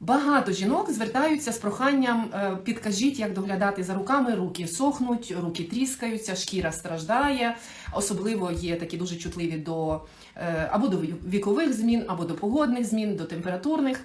Багато жінок звертаються з проханням е, підкажіть, як доглядати за руками. Руки сохнуть, руки тріскаються, шкіра страждає. Особливо є такі дуже чутливі до е, або до вікових змін, або до погодних змін, до температурних.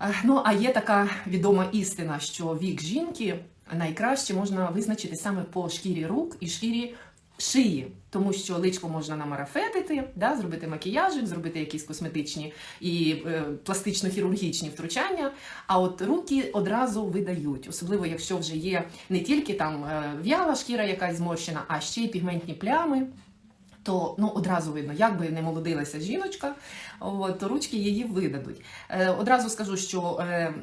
Е, Ну а є така відома істина, що вік жінки найкраще можна визначити саме по шкірі рук і шкірі шиї, тому що личко можна намарафетити, да, зробити макіяжик, зробити якісь косметичні і е, пластично-хірургічні втручання. А от руки одразу видають, особливо якщо вже є не тільки там е, в'яла шкіра, якась зморщена, а ще й пігментні плями. То ну одразу видно, як би не молодилася жіночка, от, то ручки її видадуть. Е, одразу скажу, що е,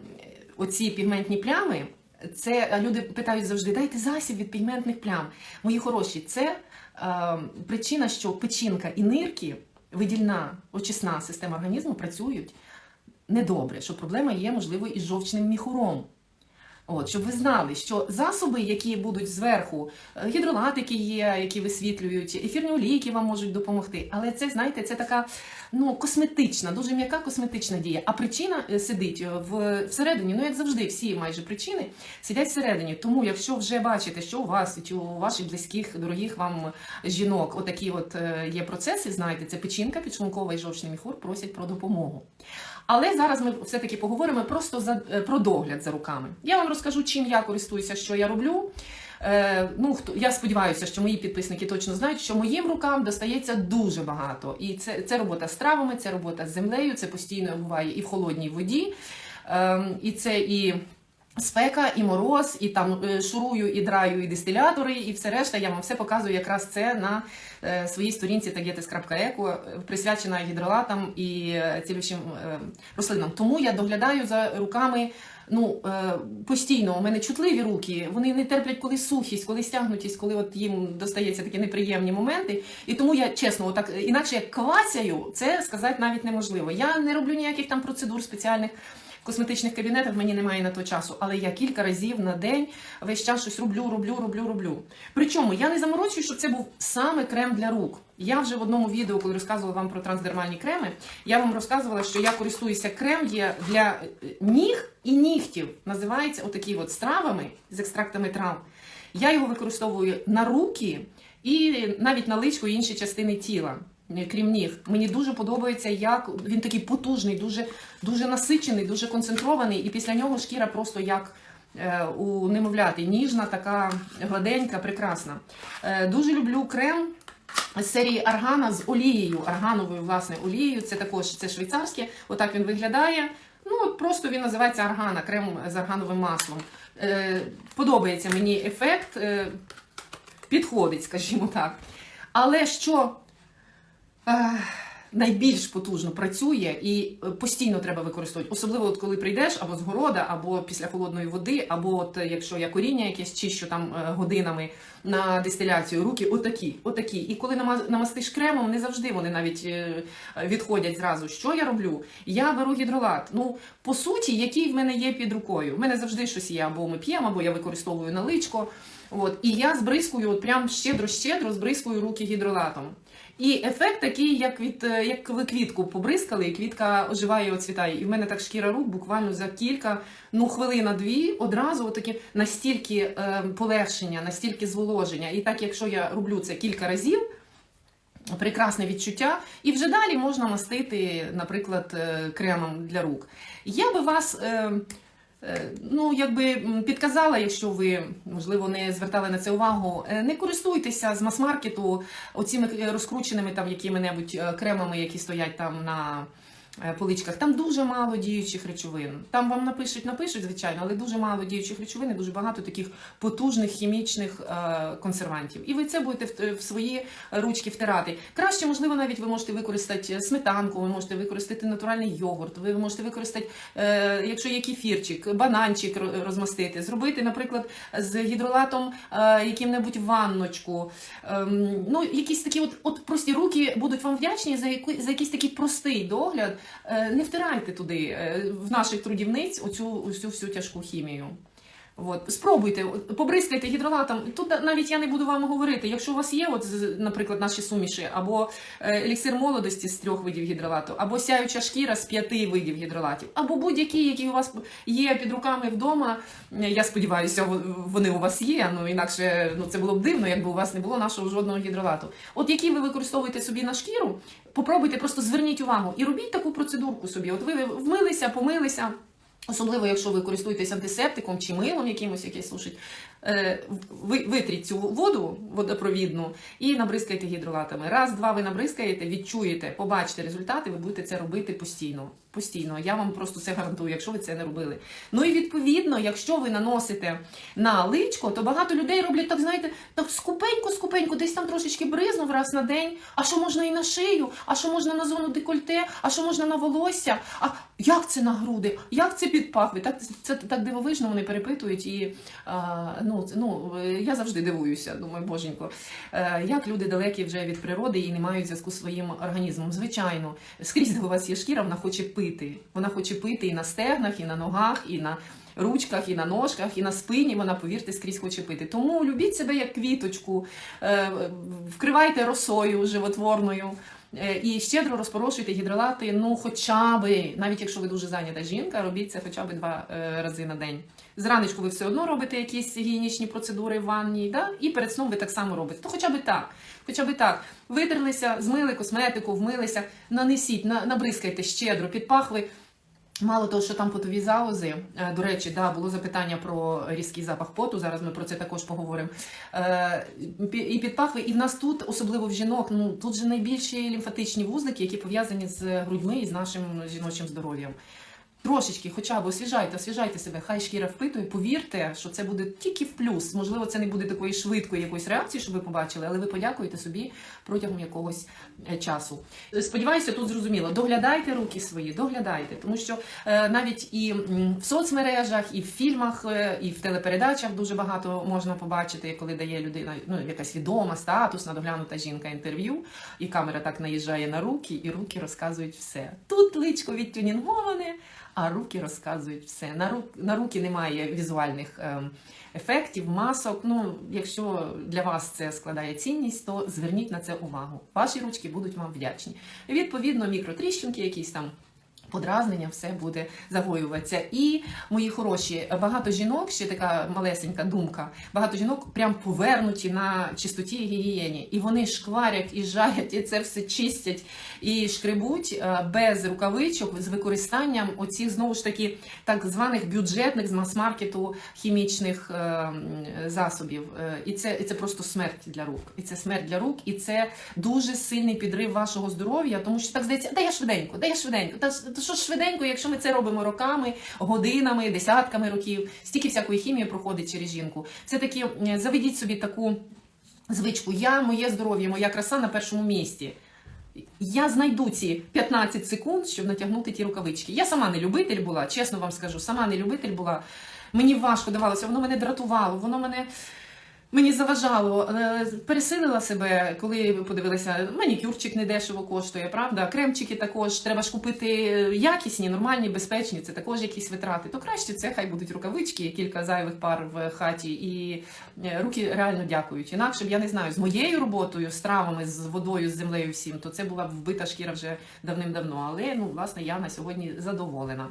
оці пігментні плями, це е, люди питають завжди: дайте засіб від пігментних плям. Мої хороші, це е, причина, що печінка і нирки, видільна очисна система організму працюють недобре, що проблема є, можливо, із жовчним міхуром. От, щоб ви знали, що засоби, які будуть зверху, е, гідролатики є, які висвітлюють, ефірні олійки вам можуть допомогти. Але це, знаєте, це така ну, косметична, дуже м'яка косметична дія. А причина е, сидить е, в, всередині, ну як завжди, всі майже причини сидять всередині. Тому, якщо вже бачите, що у вас у ваших близьких, дорогих вам жінок, отакі от є процеси, знаєте, це печінка, підшлункова і жовчний міхур просять про допомогу. Але зараз ми все-таки поговоримо просто за, про догляд за руками. Я вам розкажу, чим я користуюся, що я роблю. Е, ну, хто, я сподіваюся, що мої підписники точно знають, що моїм рукам достається дуже багато. І це, це робота з травами, це робота з землею, це постійно буває і в холодній воді. Е, і це і спека, і мороз, і там е, шурую, і драю, і дистилятори, і все решта. Я вам все показую якраз це на е, своїй сторінці tagetis.eco, е, присвячена гідролатам і цілющим рослинам. Тому я доглядаю за руками. Ну постійно у мене чутливі руки, вони не терплять коли сухість, коли стягнутість, коли от їм достається такі неприємні моменти. І тому я чесно, отак інакше як квасяю, це сказати навіть неможливо. Я не роблю ніяких там процедур спеціальних. Косметичних кабінетах мені немає на то часу, але я кілька разів на день весь час щось роблю, роблю, роблю, роблю. Причому я не заморочую, щоб це був саме крем для рук. Я вже в одному відео, коли розказувала вам про трансдермальні креми, я вам розказувала, що я користуюся крем є для е, ніг і нігтів. Називається отакі от з з екстрактами трав. Я його використовую на руки і навіть на личко і інші частини тіла. Крім ніг, мені дуже подобається, як він такий потужний, дуже, дуже насичений, дуже концентрований, і після нього шкіра просто як е, у немовляти, ніжна, така гладенька, прекрасна. Е, дуже люблю крем з серії Аргана з олією, аргановою власне олією. Це також це швейцарське. Отак він виглядає. Ну просто він називається аргана, крем з аргановим маслом. Е, подобається мені ефект, підходить, скажімо так. Але що е, найбільш потужно працює і е, постійно треба використовувати, особливо от коли прийдеш або з города, або після холодної води, або от е, якщо я коріння якесь чищу там е, годинами на дистиляцію, руки отакі, отакі. І коли намастиш кремом, не завжди вони навіть відходять зразу. Що я роблю? Я беру гідролат. Ну, по суті, який в мене є під рукою. В мене завжди щось є, або ми п'ємо, або я використовую наличко. От, і я збризкую, от прям щедро-щедро збризкую руки гідролатом. І ефект такий, як від як ви квітку побризкали, і квітка оживає і оцвітає. І в мене так шкіра рук буквально за кілька, ну хвилина-дві, одразу такі настільки е, полегшення, настільки зволоження. І так, якщо я роблю це кілька разів. Прекрасне відчуття, і вже далі можна мастити, наприклад, е, кремом для рук. Я би вас е, ну, якби підказала, якщо ви можливо не звертали на це увагу, е, не користуйтеся з мас-маркету оціми е, розкрученими там якими-небудь е, кремами, які стоять там на е, поличках. Там дуже мало діючих речовин. Там вам напишуть, напишуть, звичайно, але дуже мало діючих речовин, і дуже багато таких потужних хімічних е, консервантів. І ви це будете в, в свої ручки втирати. Краще, можливо, навіть ви можете використати сметанку, ви можете використати натуральний йогурт, ви можете використати, е, якщо є кефірчик, бананчик розмастити, зробити, наприклад, з гідролатом е, яким-небудь ванночку. Ем, ну, якісь такі от, от прості руки будуть вам вдячні за, яку, за якийсь такий простий догляд. Е, не втирайте туди е, в наших трудівниць оцю, оцю всю тяжку хімію. От, спробуйте, побризкайте гідролатом. Тут навіть я не буду вам говорити. Якщо у вас є, от, наприклад, наші суміші, або е, еліксир молодості з трьох видів гідролату, або сяюча шкіра з п'яти видів гідролатів, або будь-які, які у вас є під руками вдома. Е, Я сподіваюся, вони у вас є. Ну інакше ну це було б дивно, якби у вас не було нашого жодного гідролату. От які ви використовуєте собі на шкіру, попробуйте, просто зверніть увагу і робіть таку процедурку собі. От ви вмилися, помилися. Особливо, якщо ви користуєтесь антисептиком чи милом якимось, яке сушить, е, ви витріть цю воду водопровідну і набризкайте гідролатами. Раз, два ви набризкаєте, відчуєте, побачите результати, ви будете це робити постійно. Постійно. Я вам просто це гарантую, якщо ви це не робили. Ну і відповідно, якщо ви наносите на личко, то багато людей роблять так, знаєте, так скупенько, скупенько, десь там трошечки бризнув раз на день. А що можна і на шию, а що можна на зону декольте, а що можна на волосся? А як це на груди? Як це під пахви? Так це так дивовижно вони перепитують. І а, ну, ну я завжди дивуюся. Думаю, боженько, е, як люди далекі вже від природи і не мають зв'язку зі своїм організмом. Звичайно, скрізь у вас є шкіра, вона хоче пити. Вона хоче пити і на стегнах, і на ногах, і на ручках, і на ножках, і на спині. Вона, повірте, скрізь хоче пити. Тому любіть себе як квіточку, е, вкривайте росою животворною. Е, І щедро розпорошуйте гідролати, ну хоча би, навіть якщо ви дуже зайнята жінка, робіть це хоча б два е, рази на день. Зранечку ви все одно робите якісь гігієнічні процедури в ванні, да? і перед сном ви так само робите. То хоча б так. Хоча б так. Витерлися, змили косметику, вмилися, нанесіть, на, набризкайте щедро під пахви. Мало того, що там потові залози, е, до речі, да, було запитання про різкий запах поту. Зараз ми про це також поговоримо. Е, І під пахви, і в нас тут, особливо в жінок, ну тут же найбільші лімфатичні вузлики, які пов'язані з грудьми і з нашим жіночим здоров'ям. Трошечки, хоча б освіжайте, освіжайте себе, хай шкіра впитує. Повірте, що це буде тільки в плюс. Можливо, це не буде такої швидкої якоїсь реакції, що ви побачили, але ви подякуєте собі протягом якогось е, часу. Сподіваюся, тут зрозуміло. Доглядайте руки свої, доглядайте, тому що е, навіть і в соцмережах, і в фільмах, е, і в телепередачах дуже багато можна побачити, коли дає людина, ну якась відома, статусна, доглянута жінка інтерв'ю, і камера так наїжджає на руки, і руки розказують все. Тут личко відтюнінговане, а руки розказують все. На, рук, на руки немає візуальних ем, ефектів, масок. Ну, якщо для вас це складає цінність, то зверніть на це увагу. Ваші ручки будуть вам вдячні. Відповідно, мікротріщинки, якісь там. Подразнення все буде загоюватися. І мої хороші, багато жінок, ще така малесенька думка, багато жінок прям повернуті на чистоті і гігієні. І вони шкварять і жарять, і це все чистять і шкребуть е, без рукавичок з використанням оцих знову ж таки так званих бюджетних з мас-маркету хімічних е, засобів. Е, І це, і це просто смерть для рук. І це смерть для рук, і це дуже сильний підрив вашого здоров'я, тому що так здається, да я швиденько, да я швиденько. Та, що ж швиденько, якщо ми це робимо роками, годинами, десятками років, стільки всякої хімії проходить через жінку. Це таки заведіть собі таку звичку. Я, моє здоров'я, моя краса на першому місці. Я знайду ці 15 секунд, щоб натягнути ті рукавички. Я сама не любитель була, чесно вам скажу, сама не любитель була. Мені важко давалося, воно мене дратувало, воно мене. Мені заважало, Е, пересилила себе, коли подивилася, манікюрчик недешево коштує, правда? Кремчики також треба ж купити якісні, нормальні, безпечні. Це також якісь витрати. То краще це хай будуть рукавички, кілька зайвих пар в хаті, і е, руки реально дякують. Інакше б я не знаю, з моєю роботою, з травами, з водою, з землею всім, то це була б вбита шкіра вже давним-давно. Але ну, власне, я на сьогодні задоволена.